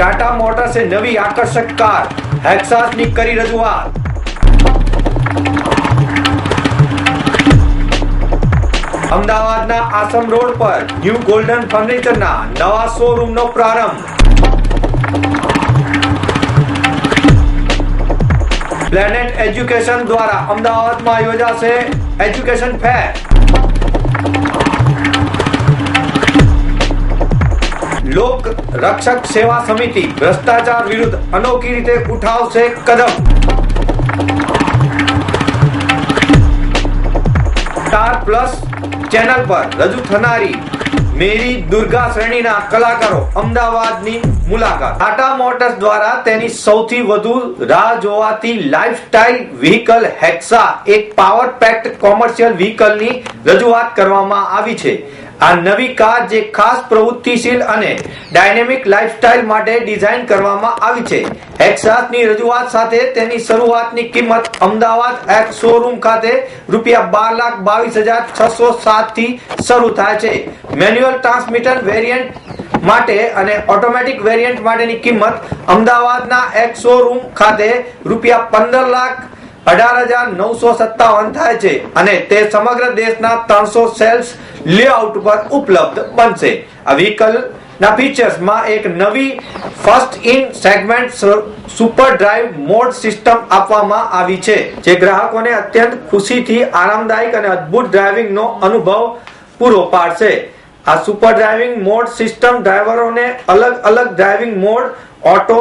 ટાટા મોટર્સે નવી આકર્ષક કાર હેક્સાસની કરી રજૂઆત અમદાવાદના આસમ રોડ પર ન્યૂ ગોલ્ડન ફર્નિચરના નવા શોરૂમનો પ્રારંભ પ્લેનેટ એજ્યુકેશન દ્વારા અમદાવાદમાં યોજાશે એજ્યુકેશન ફેર લોક રક્ષક સેવા સમિતિ ભ્રષ્ટાચાર વિરુદ્ધ અનોખી રીતે ઉઠાવશે કદમ. સ્ટાર પ્લસ ચેનલ પર રજૂ થનારી મેરી દુર્ગા શ્રેણીના કલાકારો અમદાવાદની મુલાકાત. ટાટા મોટર્સ દ્વારા તેની સૌથી વધુ રાહ જોવાતી લાઇફસ્ટાઇલ વ્હીકલ હેક્સા, એક પાવર પેક્ડ કોમર્શિયલ વ્હીકલની રજૂઆત કરવામાં આવી છે. આ નવી કાર જે ખાસ પ્રવૃત્તિશીલ અને ડાયનેમિક લાઇફસ્ટાઇલ માટે ડિઝાઇન કરવામાં આવી છે. એક્સાસની રજૂઆત સાથે તેની શરૂઆતની કિંમત અમદાવાદ એક શોરૂમ ખાતે રૂપિયા બાર લાખ બાવીસ હજાર છસો સાતથી શરૂ થાય છે. મેન્યુઅલ ટ્રાન્સમિટર વેરિયન્ટ માટે અને ઓટોમેટિક વેરિયન્ટ માટેની કિંમત અમદાવાદના એક શોરૂમ ખાતે રૂપિયા પંદર લાખ અઢાર હજાર નવસો સત્તાવન થાય છે અને તે સમગ્ર દેશના ત્રણસો સેલ્સ લેઆઉટ પર ઉપલબ્ધ બનશે. આ વ્હીકલ ના ફીચર્સમાં એક નવી first in segment super drive mode system આપવામાં આવી છે, જે ગ્રાહકોને અત્યંત ખુશીથી આરામદાયક અને અદ્ભુત ડ્રાઇવિંગનો અનુભવ પૂરો પાડશે. આ સુપર ડ્રાઇવિંગ મોડ સિસ્ટમ ડ્રાઈવરોને અલગ અલગ driving mode, auto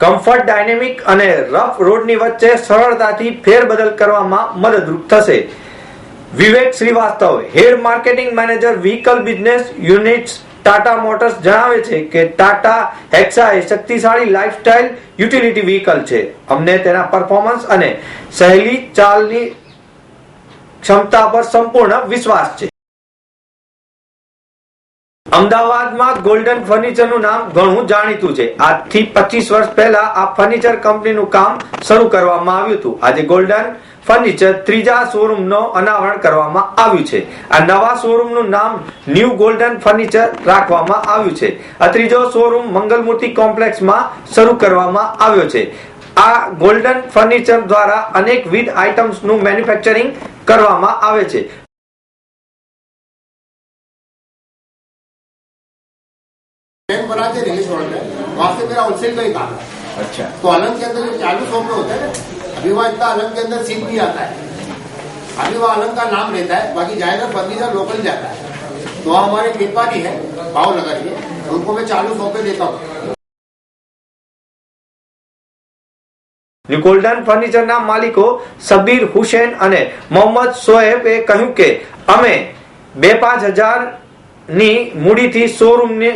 comfort dynamic અને રફ રોડની વચ્ચે સરળતાથી ફેરબદલ કરવામાં મદદરૂપ થશે. Vivek Shrivastava head marketing manager vehicle business units Tata motors જણાવે છે કે ટાટા હેક્સા એ શક્તિશાળી લાઇફસ્ટાઇલ યુટિલિટી વ્હીકલ છે. અમને તેના પરફોર્મન્સ અને સહેલી ચાલની ક્ષમતા પર સંપૂર્ણ વિશ્વાસ છે. અમદાવાદમાં ગોલ્ડન ફર્નિચરનું નામ ઘણું જાણીતું છે. આજથી પચીસ વર્ષ પહેલા આ ફર્નિચર કંપનીનું કામ શરૂ કરવામાં આવ્યું હતું. આજે ગોલ્ડન ફર્નિચર ત્રીજા શોરૂમનો અનાવરણ કરવામાં આવ્યું છે. આ નવા શોરૂમનું નામ ન્યૂ ગોલ્ડન ફર્નિચર રાખવામાં આવ્યું છે. આ ત્રીજો શોરૂમ મંગલમૂર્તિ કોમ્પ્લેક્સમાં શરૂ કરવામાં આવ્યો છે. આ ગોલ્ડન ફર્નિચર દ્વારા અનેકવિધ આઇટમ્સનું મેન્યુફેક્ચરિંગ કરવામાં આવે છે. बैंक बना के रिलीज रोड में वहां से मेरा होलसेल का ही काम है अच्छा तो अलंग के अंदर जो चालू शॉप में होता है ना अभी वहाँ इतना अलंग के अंदर सीट नहीं आता है अभी वहाँ अलंग का नाम रहता है बाकी जाएगा फर्नीचर लोकल जाता है तो वहाँ हमारे कृपानी है भाव लगा के उनको मैं चालू शॉप में देता हूँ ન્યૂ ગોલ્ડન ફર્નિચરના માલિકો સબીર હુસેન અને મોહમ્મદ શોએબે કહ્યું કે અમે બે પાંચ હજાર ની મૂડીથી શોરૂમની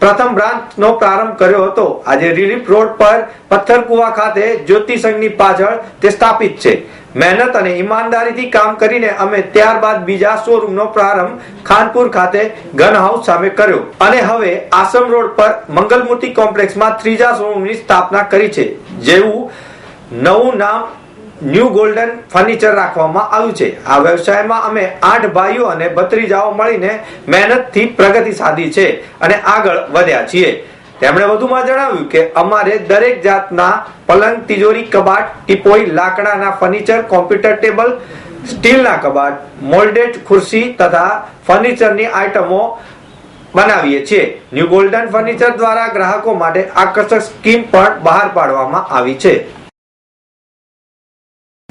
પ્રથમ બ્રાન્ચનો પ્રારંભ કર્યો હતો. આજે રિલીફ રોડ પર પથ્થરકુવા ખાતે જ્યોતિ સંઘની પાછળ તે સ્થાપિત છે. મહેનત અને ઈમાનદારીથી કામ કરીને અમે ત્યારબાદ બીજા શોરૂમનો પ્રારંભ ખાનપુર ખાતે ગન હાઉસ સામે કર્યો. અને હવે આસમ રોડ પર મંગલમૂર્તિ કોમ્પ્લેક્સમાં ત્રીજા શોરૂમની સ્થાપના કરી છે. જેવું નવું નામ ન્યૂ ગોલ્ડન ફર્નિચર રાખવામાં આવ્યું છે. આ વ્યવસાયમાં અમે આઠ ભાઈઓ અને ભત્રીજાઓ મળીને મહેનતથી પ્રગતિ સાધી છે અને આગળ વધ્યા છીએ. તેમણે વધુમાં જણાવ્યું કે અમારે દરેક જાતના પલંગ, તિજોરી, કબાટ, ટીપોઈ, લાકડાના ફર્નિચર, કોમ્પ્યુટર ટેબલ, સ્ટીલના કબાટ, મોલ્ડેડ ખુરશી તથા ફર્નિચરની આઇટમો બનાવીએ છીએ. ન્યૂ ગોલ્ડન ફર્નિચર દ્વારા ગ્રાહકો માટે આકર્ષક સ્કીમ પણ બહાર પાડવામાં આવી છે.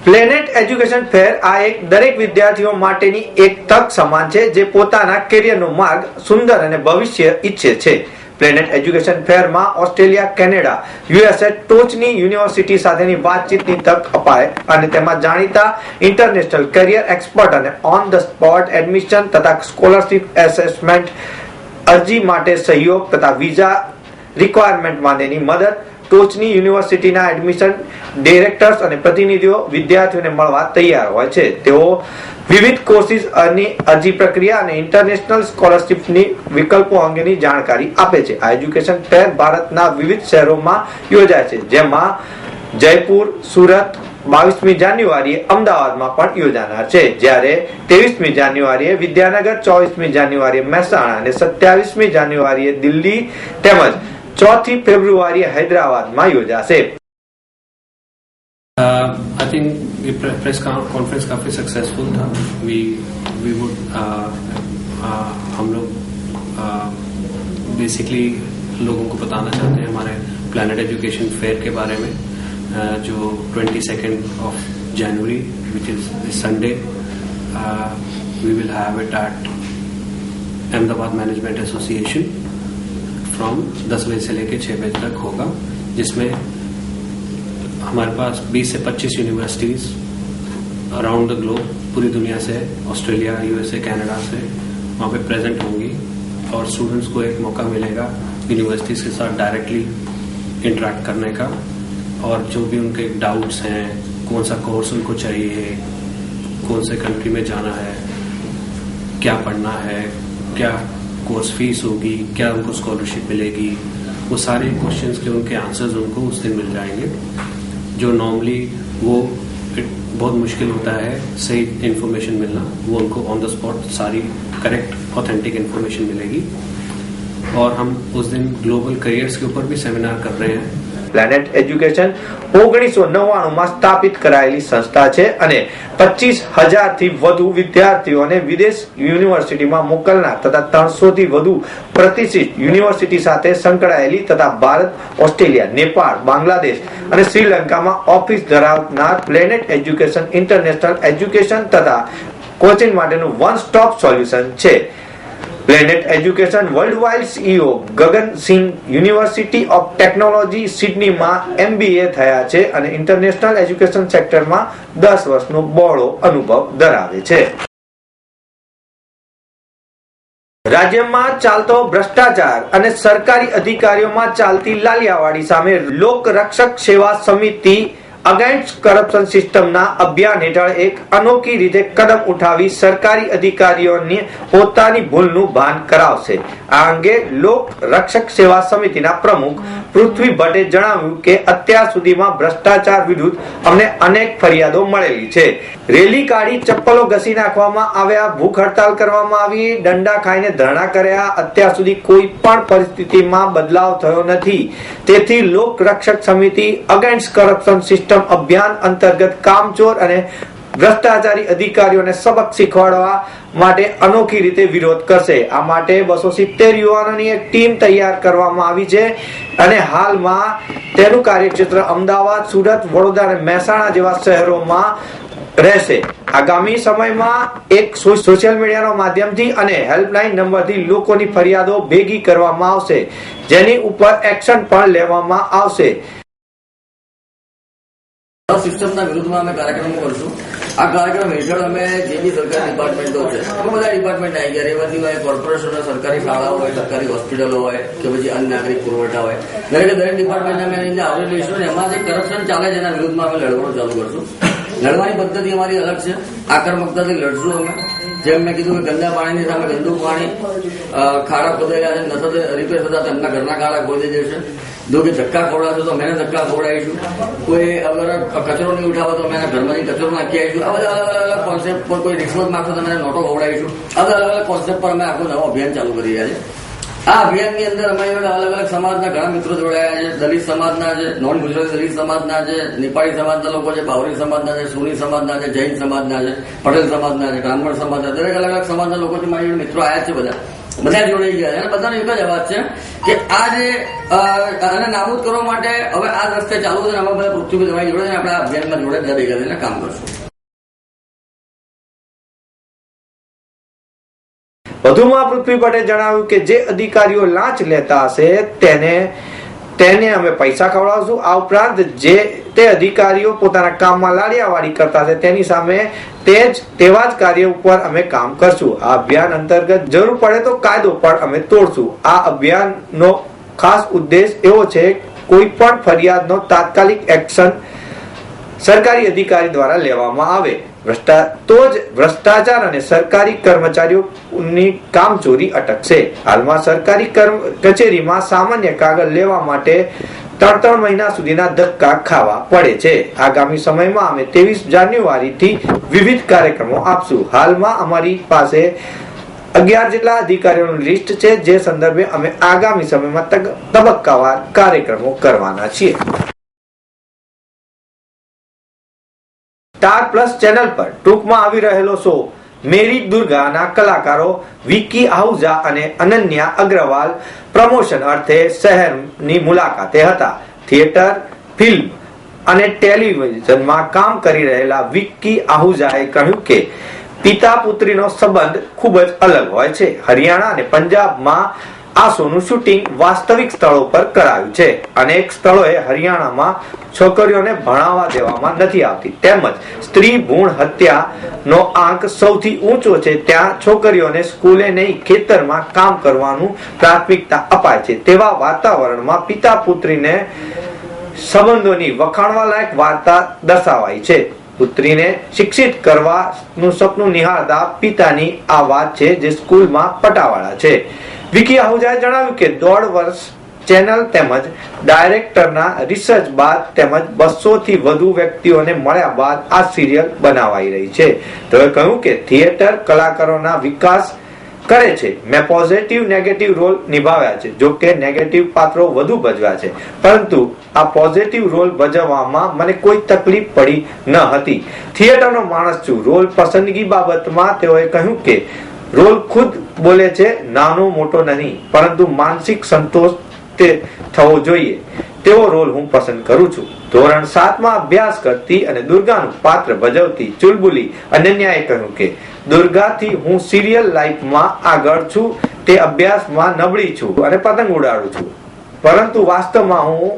પ્લેનેટ એજ્યુકેશન ફેર આ એક દરેક વિદ્યાર્થીઓ માટેની એક તક સમાન છે, જે પોતાના કેરિયરનો માર્ગ સુંદર અને ભવિષ્ય ઈચ્છે છે. પ્લેનેટ એજ્યુકેશન ફેરમાં ઓસ્ટ્રેલિયા કેનેડા યુએસએ ટોચની યુનિવર્સિટી સાથેની વાતચીતની તક અપાય અને તેમાં જાણીતા ઇન્ટરનેશનલ કેરિયર એક્સપર્ટ અને ઓન ધ સ્પોટ એડમિશન તથા સ્કોલરશિપ એસેસમેન્ટ અરજી માટે સહયોગ તથા વિઝા રિક્વાયરમેન્ટ માટેની મદદ ટોચની યુનિવર્સિટીના એડમિશન ડિરેક્ટર્સ અને પ્રતિનિધિઓ વિદ્યાર્થીઓને મળવા તૈયાર હોય છે. તેઓ વિવિધ કોર્સિસ અને અરજી પ્રક્રિયા અને ઇન્ટરનેશનલ સ્કોલરશિપની વિકલ્પો અંગેની જાણકારી આપે છે. આ એજ્યુકેશન ફેર ભારતના વિવિધ શહેરોમાં યોજાય છે, જેમાં જયપુર, સુરત, બાવીસમી જાન્યુઆરીએ અમદાવાદમાં પણ યોજાનાર છે. જ્યારે ત્રેવીસમી જાન્યુઆરીએ વિદ્યાનગર, ચોવીસમી જાન્યુઆરીએ મહેસાણા અને સત્યાવીસમી જાન્યુઆરીએ દિલ્હી તેમજ ચોથી ફેબ્રુઆરીએ હૈદરાબાદમાં યોજાશે Uh, I think the pre- press con- conference काफी सक्सेसफुल था वी वी वुड हम लोग बेसिकली लोगों को बताना चाहते हैं हमारे प्लानट एजुकेशन फेयर के बारे में uh, जो twenty second of January which is this Sunday we will have it at Ahmedabad management association from 10 बजे से लेकर 6 बजे तक होगा, जिसमें हमारे पास 20 से 25 यूनिवर्सिटीज अराउंड द ग्लोब पूरी दुनिया से ऑस्ट्रेलिया यूएसए कनाडा से वहाँ पे प्रेजेंट होंगी और स्टूडेंट्स को एक मौका मिलेगा यूनिवर्सिटीज के साथ डायरेक्टली इंटरेक्ट करने का और जो भी उनके डाउट्स हैं, कौन सा कोर्स उनको चाहिए, कौन से कंट्री में जाना है, क्या पढ़ना है, क्या कोर्स फ़ीस होगी, क्या उनको स्कॉलरशिप मिलेगी, वो सारे क्वेश्चन के उनके आंसर्स उनको उस दिन मिल जाएँगे, जो नॉर्मली वो बहुत मुश्किल होता है सही इन्फॉर्मेशन मिलना, वो उनको ऑन द स्पॉट सारी करेक्ट ऑथेंटिक इन्फॉर्मेशन मिलेगी। और हम उस दिन ग्लोबल करियर्स के ऊपर भी सेमिनार कर रहे हैं। પ્લેનેટ એજ્યુકેશન ઓગણીસો નવ્વાણુંમાં સ્થાપિત કરાયેલી સંસ્થા છે અને પચીસ હજારથી વધુ વિદ્યાર્થીઓને વિદેશ યુનિવર્સિટીમાં મોકલનાર તથા ત્રણસોથી વધુ પ્રતિષ્ઠિત યુનિવર્સિટી સાથે સંકળાયેલી તથા ભારત, ઓસ્ટ્રેલિયા, નેપાળ, બાંગ્લાદેશ અને શ્રીલંકામાં ઓફિસ ધરાવનાર પ્લેનેટ એજ્યુકેશન ઇન્ટરનેશનલ એજ્યુકેશન તથા કોચિંગ માટેનું વન સ્ટોપ સોલ્યુશન છે. Planet education world wide CEO Gagan Singh university of technology સિડનીમાં MBA થયા છે અને ઇન્ટરનેશનલ એજ્યુકેશન સેક્ટરમાં દસ વર્ષનો બહોળો અનુભવ ધરાવે છે. રાજ્યમાં ચાલતો ભ્રષ્ટાચાર અને સરકારી અધિકારીઓમાં ચાલતી લાલિયાવાડી સામે લોક રક્ષક સેવા સમિતિ અગેન્સ્ટ કરપ્શન સિસ્ટમના અભિયાન હેઠળ એક અનોખી રીતે કદમ ઉઠાવી સરકારી અધિકારીઓને પોતાની ભૂલનું ભાન કરાવશે. આ અંગે લોક રક્ષક સેવા સમિતિના પ્રમુખ પૃથ્વી ભટ્ટે જણાવ્યું કે અત્યાર સુધીમાં ભ્રષ્ટાચાર વિરુદ્ધ અમને અનેક ફરિયાદો મળેલી છે. રેલી કાઢી ચપ્પલો ઘસી નાખવામાં આવ્યા, ભૂખ હડતાલ કરવામાં આવી, દંડા ખાઈને ધરણા કર્યા. અત્યાર સુધી કોઈ પણ પરિસ્થિતિમાં બદલાવ થયો નથી. તેથી લોક રક્ષક સમિતિ અગેન્સ્ટ કરપ્શન સિસ્ટમ અભિયાન અંતર્ગત કામચોર અને ભ્રષ્ટાચારી અધિકારીઓને સબક શીખવાડવા માટે અનોખી રીતે વિરોધ કરશે. આ માટે બસો સિત્તેર યુવાનોની એક ટીમ તૈયાર કરવામાં આવી છે અને હાલમાં તેનું કાર્યક્ષેત્ર અમદાવાદ, સુરત, વડોદરા અને મહેસાણા જેવા શહેરોમાં રહેશે. આગામી સમયમાં એક સોશિયલ મીડિયાના માધ્યમથી અને હેલ્પલાઇન નંબરથી લોકોની ફરિયાદો ભેગી કરવામાં આવશે, જેની ઉપર એક્શન પણ લેવામાં આવશે. સિસ્ટમના વિરુદ્ધમાં અમે કાર્યક્રમો કરશું. આ કાર્યક્રમ હેઠળ અમે જે બી સરકારી ડિપાર્ટમેન્ટો છે અમે બધા ડિપાર્ટમેન્ટ આવી ગયા. રહેવાથી હોય કોર્પોરેશન સરકારી શાળાઓ હોય, સરકારી હોસ્પિટલો હોય કે પછી અન્ય નાગરિક પુરવઠા હોય. દરેક દરેક ડિપાર્ટમેન્ટ અમે એને આવરી લઈશું અને એમાં જે કરપ્શન ચાલે છે એના વિરુદ્ધમાં અમે લડવાનું ચાલુ કરશું. લડવાની પદ્ધતિ અમારી અલગ છે. આક્રમકતાથી લડશું અમે. જેમ મેં કીધું કે ગંદા પાણીની સામે ગંદુ પાણી ખાડા ખોદેલા છે નસત રિપેર થતા તેમના ઘરના ખાડા ખોદી દેશે જો કે ધક્કા ખવડાવશો તો મેં ધક્કા ખોડાવીશું કોઈ અગર કચરો નહીં ઉઠાવો તો મેં ઘરમાંથી કચરો નાખી આવીશું. આ બધા અલગ અલગ કોન્સેપ્ટ પર કોઈ રિશ્વત માગશો તો મેં નોટો ખવડાવીશું. આ બધા અલગ અલગ કોન્સેપ્ટ પર અમે આખું નવું અભિયાન ચાલુ કરી રહ્યા છે આ અભિયાનની અંદર અમારી અલગ અલગ સમાજના ઘણા મિત્રો જોડાયા છે. દલિત સમાજના છે, નોન ગુજરાતી દલિત સમાજના છે, નેપાળી સમાજના લોકો છે, બાવરી સમાજના છે, સુની સમાજના છે, જૈન સમાજના છે, પટેલ સમાજના છે, બ્રાહ્મણ સમાજના દરેક અલગ અલગ સમાજના લોકો છે, મારી મિત્રો આવ્યા છે બધા. બધા જોડાઈ ગયા છે. અને બધાનો એક જ અવાજ છે કે આ જે આને નાબૂદ કરવા માટે હવે આ રસ્તે ચાલુ છે અમે બધા પૃથ્વી જોડે આપણે આ અભિયાનમાં જોડે બધા ભેગા થઈને કામ કરશું. વધુમાં પૃથ્વી પટેલે જણાવ્યું કે જે અધિકારીઓ લાંચ લેતા હશે, તેને તેને અમે પૈસા ખવડાવશું. આ ઉપરાંત જે તે અધિકારીઓ પોતાના કામમાં લાડિયાવાડી કરતા છે તેની સામે તે જ, તેવા જ કાર્ય ઉપર અમે કામ કરશું. આ અભિયાન અંતર્ગત જરૂર પડે તો કાયદો પણ અમે તોડશું. આ અભિયાનનો ખાસ ઉદ્દેશ એવો છે, કોઈ પણ ફરિયાદનો તાત્કાલિક એક્શન સરકારી અધિકારી દ્વારા લેવામાં આવે. તો જ ભ્રષ્ટાચાર અને સરકારી કર્મચારીઓની કામચોરી અટકશે. હાલમાં સરકારી કર્મ, કચેરીમાં સામાન્ય કાગળ લેવા માટે ત્રણ ત્રણ મહિના સુધીના ધક્કા ખાવા પડે છે. આગામી સમયમાં અમે ત્રેવીસ જાન્યુઆરીથી વિવિધ કાર્યક્રમો આપશું. હાલમાં અમારી પાસે અગિયાર જેટલા અધિકારીઓનું લિસ્ટ છે, જે સંદર્ભે અમે આગામી સમયમાં તબક્કાવાર કાર્યક્રમો કરવાના છીએ. સ્ટાર પ્લસ ચેનલ પર ટૂંકમાં આવી રહેલો શો. મેરી દુર્ગાના કલાકારો વિકી આહુજા અને અનન્યા અગ્રવાલ પ્રમોશન અર્થે શહેરની મુલાકાતે હતા. થિયેટર, ફિલ્મ અને ટેલિવિઝનમાં કામ કરી રહેલા વિકી આહુજાએ કહ્યું કે પિતા પુત્રીનો સંબંધ ખૂબ જ અલગ હોય છે. હરિયાણા અને પંજાબમાં આ શોનું શૂટિંગ વાસ્તવિક સ્થળો પર કરાયું છે અનેક સ્થળોએ હરિયાણામાં છોકરીઓને ભણાવવા દેવામાં નથી આવતી. તેમજ સ્ત્રી ભૂણ હત્યાનો આંક સૌથી ઊંચો છે, ત્યાં છોકરીઓને સ્કૂલે નહીં, ખેતરમાં કામ કરવાનું પ્રાથમિકતા અપાય છે. તેવા વાતાવરણમાં પિતા પુત્રીને સંબંધોની વખાણવા લાયક વાર્તા દર્શાવાઈ છે. પુત્રીને શિક્ષિત કરવાનું સપનું નિહાળતા પિતાની આ વાત છે, જે સ્કૂલમાં પટાવાળા છે. વિકી આહુજાએ જણાવ્યું કે દોઢ વર્ષ ચેનલ તેમજ ડાયરેક્ટરના રિસર્ચ બાદ તેમજ બસો થી વધુ વ્યક્તિઓને મળ્યા બાદ આ સિરિયલ બનાવાઈ રહી છે. તેઓએ કહ્યું કે થિયેટર કલાકારોના વિકાસ કરે છે. મેં પોઝિટિવ, નેગેટિવ રોલ નિભાવ્યા છે, જો કે નેગેટિવ પાત્રો વધુ ભજવ્યા છે. પરંતુ આ પોઝિટિવ રોલ ભજવવામાં મને કોઈ તકલીફ પડી ન હતી. થિયેટરનો માણસ છું. રોલ પસંદગી બાબતમાં તેઓએ કહ્યું કે રોલ ખુદ બોલે છે, નાનો મોટો નહીં, પરંતુ માનસિક સંતોષ તે થવો જોઈએ. તેવો રોલ હું પસંદ કરું છું. ધોરણ સાતમાં અભ્યાસ કરતી અને દુર્ગાનું પાત્ર ભજવતી ચુલબુલી અનન્યાએ કહ્યું કે, દુર્ગાથી હું સિરિયલ લાઈફમાં આગળ છું, તે અભ્યાસમાં નબળી છું અને પતંગ ઉડાડું છું. પરંતુ વાસ્તવમાં હું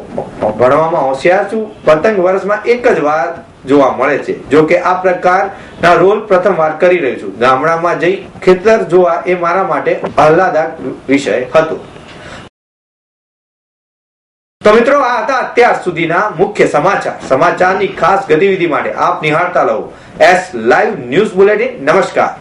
ભણવામાં હોશિયાર છું. પતંગ વર્ષમાં એક જ વાર જોવા મળે છે. જો કે આ પ્રકારના રોલ પ્રથમવાર કરી રહ્યો છું. ગામડામાં જઈ ખેતર જોવા એ મારા માટે આહલાદક વિષય હતો. તો મિત્રો, આ હતા અત્યાર સુધીના મુખ્ય સમાચાર. સમાચારની ખાસ ગતિવિધિ માટે આપ નિહાળતા રહો. S live news bulletin. નમસ્કાર.